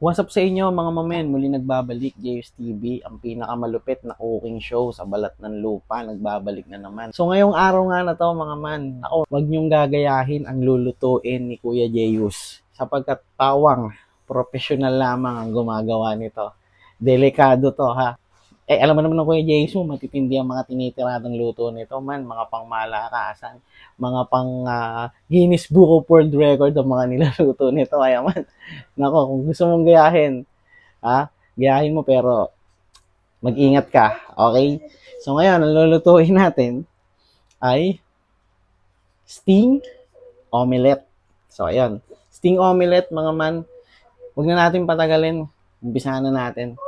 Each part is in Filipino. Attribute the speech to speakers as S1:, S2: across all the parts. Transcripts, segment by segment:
S1: What's up sa inyo mga mamen? Muli nagbabalik JS TV, ang pinakamalupit na cooking show sa balat ng lupa. Nagbabalik na naman. So ngayong araw nga na to mga man, ako, wag niyong gagayahin ang lulutuin ni Kuya Jeyus. Sapagkat tawang professional lamang ang gumagawa nito. Delikado to ha. Eh, alam mo naman ng Kuya mo, matitindi ang mga tinitiradang luto nito man, mga pangmalakasan, mga pang ah, Guinness Book of World Record ang mga nilaluto nito. Kaya man, Nako, kung gusto mong gayahin, ha, gayahin mo pero mag-ingat ka, okay? So ngayon, ang lulutuin natin ay sting omelette. So ayan, sting omelette mga man, huwag na natin patagalin, umpisahan na natin.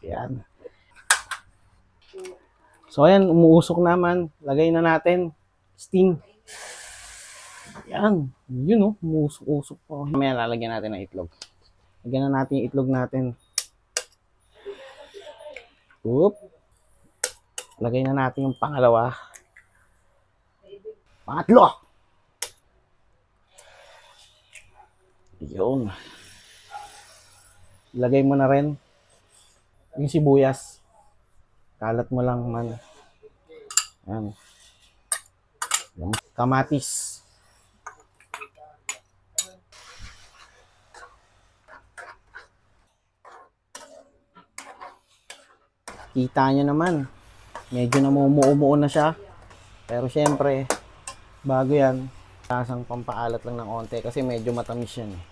S1: Ayan. So ayan, umuusok naman, lagay na natin sting. Yan. Yun oh. Umusok-usok po. Mamaya lalagyan natin ng itlog. Lagyan na natin yung itlog natin. Oop. Lagay na natin yung pangalawa. Pangatlo. Yun. Lagay mo na rin yung sibuyas. Kalat mo lang man. Yan. Yan. Kamatis. Kita nyo naman, medyo namumuo na siya. Pero syempre, bago yan, lasang pampaalat lang ng onte kasi medyo matamis yan. eh.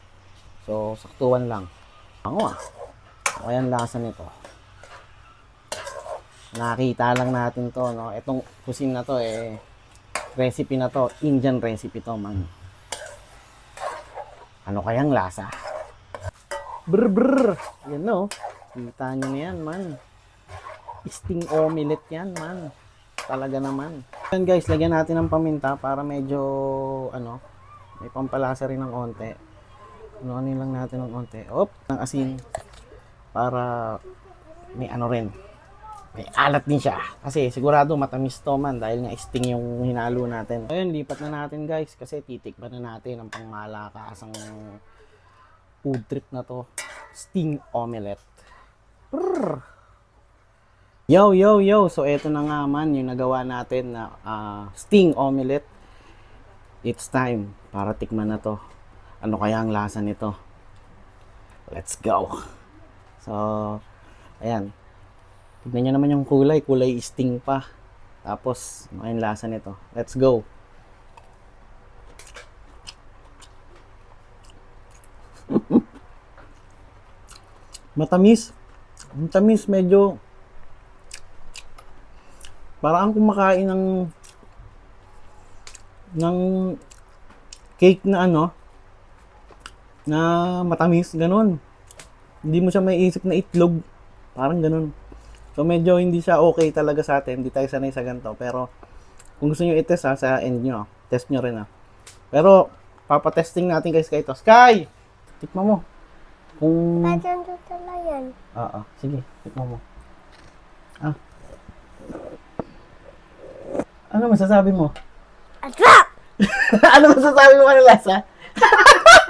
S1: So, saktuan lang. Ako ah. O yan lasa nito. Nakita lang natin to, no? Itong cuisine na to, eh, recipe na to, Indian recipe to, man. Ano kayang lasa? Brr, brr. Yan, no? Kita nyo na yan, man. Sting omelette yan, man. Talaga naman. Yan guys, lagyan natin ng paminta para medyo, ano, may pampalasa rin ng onte. Ano lang natin ng onte. Op, ng asin. Para may ano rin. May alat din siya. Kasi sigurado matamis to man dahil nga sting yung hinalo natin. Ayun, lipat na natin guys kasi titikman na natin ang pangmalakasang food trip na to. Sting omelette. Brrr. Yo, yo, yo. So, eto na nga man yung nagawa natin na ah, sting omelette. It's time para tikman na to. Ano kaya ang lasa nito? Let's go. So, ayan. Tignan nyo naman yung kulay. Kulay sting pa. Tapos, ano ang lasa nito? Let's go. Matamis. Matamis, medyo Parang kumakain ng ng cake na ano na matamis, ganun. Hindi mo siya maiisip na itlog. Parang ganun. So medyo hindi siya okay talaga sa atin. Hindi tayo sanay sa ganito. Pero kung gusto niyo i-test ha, sa end nyo, test nyo rin ha. Pero papatesting natin guys kay ito. Sky! Tikman mo. Kung...
S2: Paano tutula yan?
S1: Oo, sige. Tikman mo. Ah. Ano masasabi mo?
S2: Atla!
S1: ano masasabi mo kanila sa?